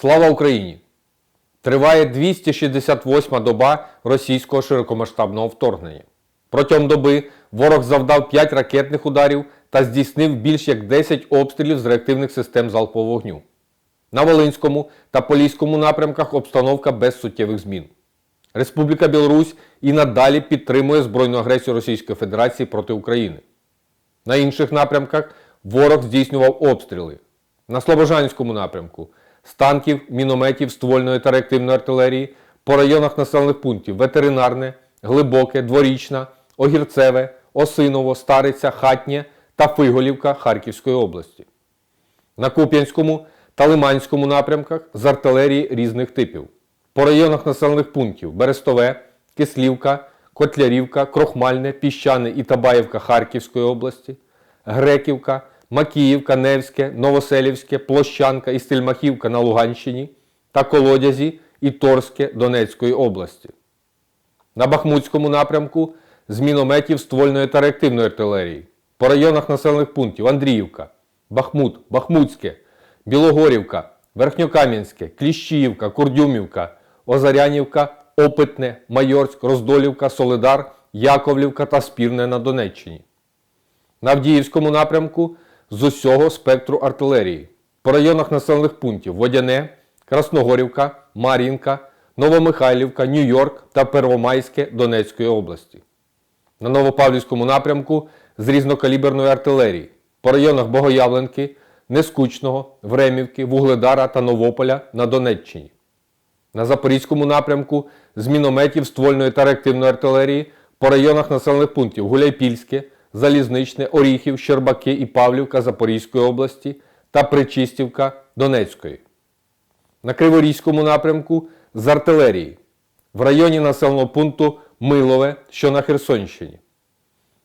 Слава Україні! Триває 268-ма доба російського широкомасштабного вторгнення. Протягом доби ворог завдав 5 ракетних ударів та здійснив більш як 10 обстрілів з реактивних систем залпового вогню. На Волинському та Поліському напрямках обстановка без суттєвих змін. Республіка Білорусь і надалі підтримує збройну агресію Російської Федерації проти України. На інших напрямках ворог здійснював обстріли. На Слобожанському напрямку з танків, мінометів, ствольної та реактивної артилерії по районах населених пунктів Ветеринарне, Глибоке, Дворічна, Огірцеве, Осиново, Стариця, Хатнє та Фиголівка Харківської області. На Куп'янському та Лиманському напрямках з артилерії різних типів. По районах населених пунктів Берестове, Кислівка, Котлярівка, Крохмальне, Піщане і Табаєвка Харківської області, Греківка, Макіївка, Невське, Новоселівське, Площанка і Стельмахівка на Луганщині та Колодязі і Торське Донецької області. На Бахмутському напрямку з мінометів ствольної та реактивної артилерії. По районах населених пунктів Андріївка, Бахмут, Бахмутське, Білогорівка, Верхньокам'янське, Кліщіївка, Курдюмівка, Озарянівка, Опитне, Майорськ, Роздолівка, Солидар, Яковлівка та Спірне на Донеччині. На Авдіївському напрямку з усього спектру артилерії. По районах населених пунктів Водяне, Красногорівка, Мар'їнка, Новомихайлівка, Нью-Йорк та Первомайське Донецької області. На Новопавлівському напрямку з різнокаліберної артилерії. По районах Богоявленки, Нескучного, Времівки, Вугледара та Новополя на Донеччині. На Запорізькому напрямку з мінометів ствольної та реактивної артилерії по районах населених пунктів Гуляйпільське, Залізничне, Оріхів, Щербаки і Павлівка Запорізької області та Причистівка Донецької. На Криворізькому напрямку з артилерії в районі населеного пункту Милове, що на Херсонщині.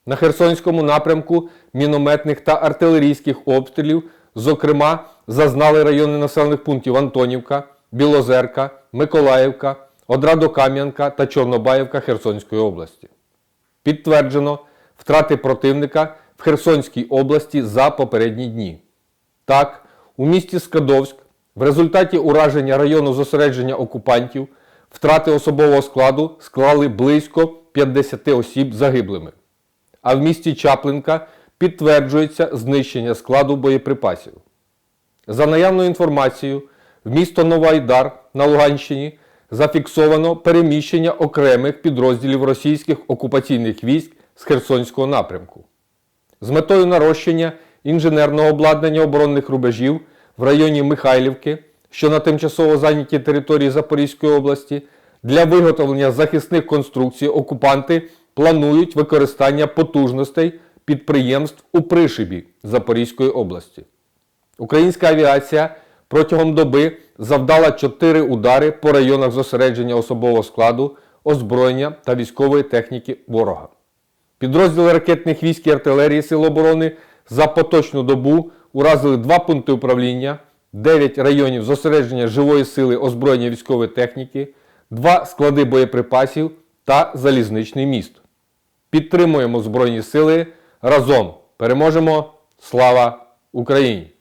На Херсонському напрямку мінометних та артилерійських обстрілів, зокрема, зазнали райони населених пунктів Антонівка, Білозерка, Миколаївка, Одрадокам'янка та Чорнобаївка Херсонської області. Підтверджено втрати противника в Херсонській області за попередні дні. Так, у місті Скадовськ в результаті ураження району зосередження окупантів втрати особового складу склали близько 50 осіб загиблими. А в місті Чаплинка підтверджується знищення складу боєприпасів. За наявною інформацією, в місто Новоайдар на Луганщині зафіксовано переміщення окремих підрозділів російських окупаційних військ з Херсонського напрямку. З метою нарощення інженерного обладнання оборонних рубежів в районі Михайлівки, що на тимчасово зайнятій території Запорізької області, для виготовлення захисних конструкцій окупанти планують використання потужностей підприємств у Пришибі Запорізької області. Українська авіація протягом доби завдала 4 удари по районах зосередження особового складу, озброєння та військової техніки ворога. Підрозділи ракетних військ і артилерії Сил оборони за поточну добу уразили два пункти управління, 9 районів зосередження живої сили озброєння військової техніки, два склади боєприпасів та залізничний міст. Підтримуємо Збройні Сили разом. Переможемо! Слава Україні!